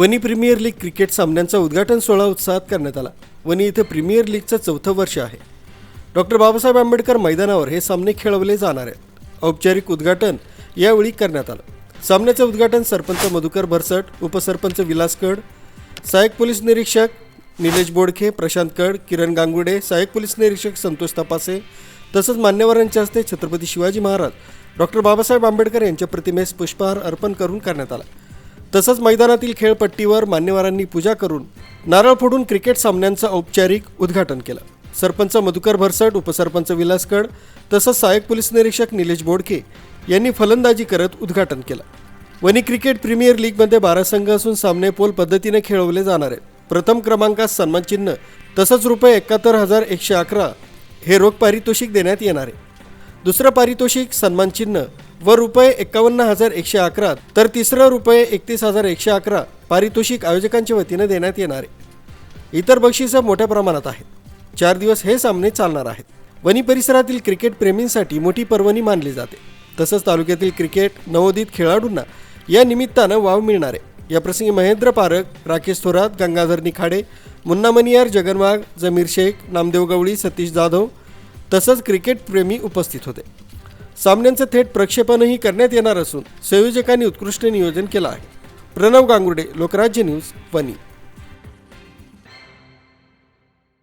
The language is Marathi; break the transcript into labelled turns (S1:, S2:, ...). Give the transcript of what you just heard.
S1: वनी प्रीमियर लीग क्रिकेट सामन्यांचा उद्घाटन सोहळा उत्साहात करण्यात आला. वनी इथं प्रीमियर लीगचं चौथं वर्ष आहे. डॉक्टर बाबासाहेब आंबेडकर मैदानावर हे सामने खेळवले जाणार आहेत. औपचारिक उद्घाटन यावेळी करण्यात आलं. सामन्याचं उद्घाटन सरपंच मधुकर भरसट उपसरपंच विलास कड सहाय्यक पोलीस निरीक्षक निलेश बोडखे प्रशांत कड किरण गांगुडे सहाय्यक पोलीस निरीक्षक संतोष तपासे तसंच मान्यवरांच्या हस्ते छत्रपती शिवाजी महाराज डॉक्टर बाबासाहेब आंबेडकर यांच्या प्रतिमेस पुष्पहार अर्पण करून करण्यात आला. तसंच मैदानातील खेळपट्टीवर मान्यवरांनी पूजा करून नारळ फोडून क्रिकेट सामन्यांचं औपचारिक उद्घाटन केलं. सरपंच मधुकर भरसट उपसरपंच विलास कड तसंच सहाय्यक पोलीस निरीक्षक निलेश बोडके यांनी फलंदाजी करत उद्घाटन केलं. वनी क्रिकेट प्रीमियर लीगमध्ये बारा संघ असून सामने पोल पद्धतीने खेळवले जाणार आहेत. प्रथम क्रमांकास सन्मानचिन्ह तसंच रुपये एकाहत्तर हजार एकशे अकरा हे रोख पारितोषिक देण्यात येणार आहे. दुसरं पारितोषिक सन्मानचिन्ह व रुपये एकावन्न हजार एकशे अकरा तर तिसरं रुपये एकतीस हजार एकशे अकरा पारितोषिक आयोजकांच्या वतीनं देण्यात येणार आहे. इतर बक्षिसं मोठ्या प्रमाणात आहेत. चार दिवस हे सामने चालणार आहेत. वनी परिसरातील क्रिकेट प्रेमींसाठी मोठी पर्वणी मानली जाते. तसंच तालुक्यातील क्रिकेट नवोदित खेळाडूंना या निमित्तानं वाव मिळणार आहे. याप्रसंगी महेंद्र पारक राकेश थोरात गंगाधर निखाडे मुन्ना मनियार जगनवाग जमीर शेख नामदेव गवळी सतीश जाधव तसंच क्रिकेट प्रेमी उपस्थित होते. सामन्यांचं थेट प्रक्षेपणही करण्यात येणार असून संयोजकांनी उत्कृष्ट नियोजन केलं आहे. प्रणव गांगुर्डे लोकराज्य न्यूज वनी